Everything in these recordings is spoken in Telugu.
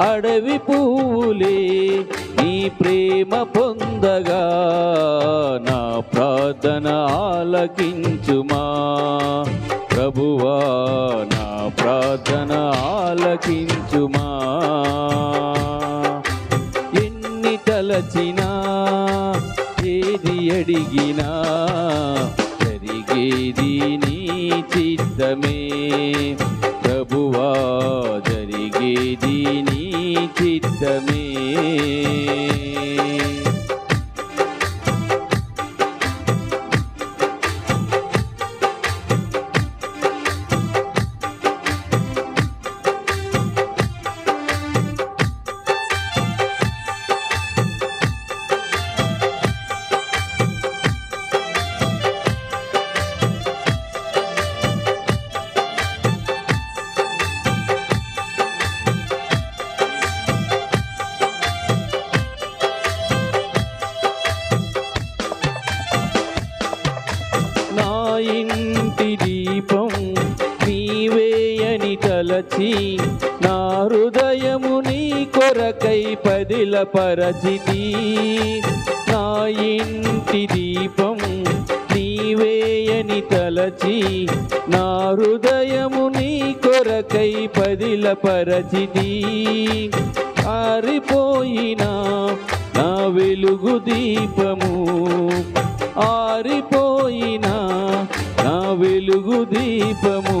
అడవి పువ్వులే నీ ప్రేమ పొందగా నా ప్రార్థన ఆలకించుమా. ప్రభువా నా ప్రార్థన ఆలకించుమా. ఎన్ని తలచినా ఏది అడిగినా జరిగేది నీ చిత్తమే. ప్రభువా జరిగేది నీ చిత్తమే నీవేయని తలచి నా హృదయము నీ కొరకై పదిల పరచితి. నా ఇంటి దీపం నీవేయని తలచి నా హృదయము నీ కొరకై పదిల పరచితి. ఆరిపోయినా నా వెలుగు దీపము ఆరిపోయినా నా వెలుగు దీపము.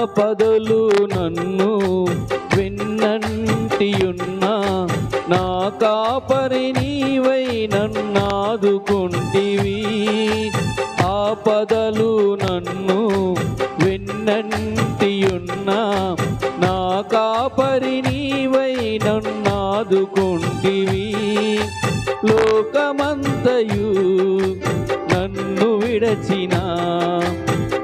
ఆపదలు నన్ను వెన్నంటియున్న నా కాపరి నీవై నన్నాదుకుంటివి. ఆపదలు నన్ను వెన్నంటియున్న నా కాపరి నీవై నన్నాదుకుంటివి. లోకమంతయు నన్ను విడచినా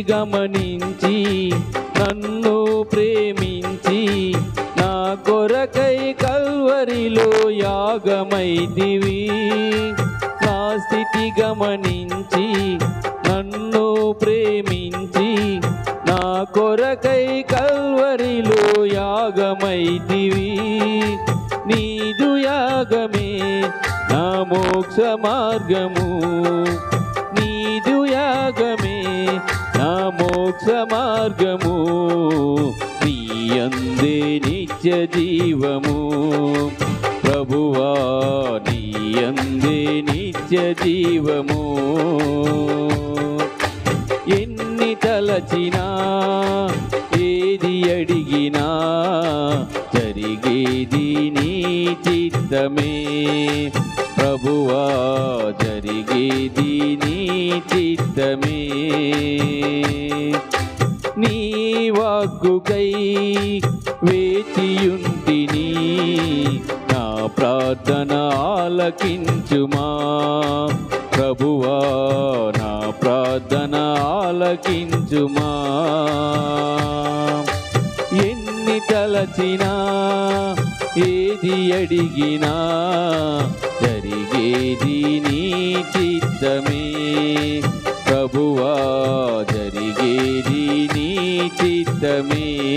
గమనించి నన్ను ప్రేమించి నా కొరకై కల్వరిలో యాగమైదివి నా స్థితి గమనించి నన్ను ప్రేమించి నా కొరకై కల్వరిలో యాగమైదివి నీదు యాగమే నా మోక్ష మార్గము. మోక్ష మార్గము నీ అందే నిత్య జీవము. ప్రభువా నీ అందే నిత్య జీవము. ఎన్ని తలచినా ఏది అడిగినా జరిగేది నీ చిత్తమే. ప్రభువా జరిగేది నీ చిత్తమే. నీ వాక్కుకై వేచియుంటిని నా ప్రార్థన ఆలకించుమా. ప్రభువా నా ప్రార్థన ఆలకించుమా. ఎన్ని తలచినా ఏది అడిగినా జరిగేది నీ చిత్తమే. ప్రభువా జరిగేది నీ చిత్తమే.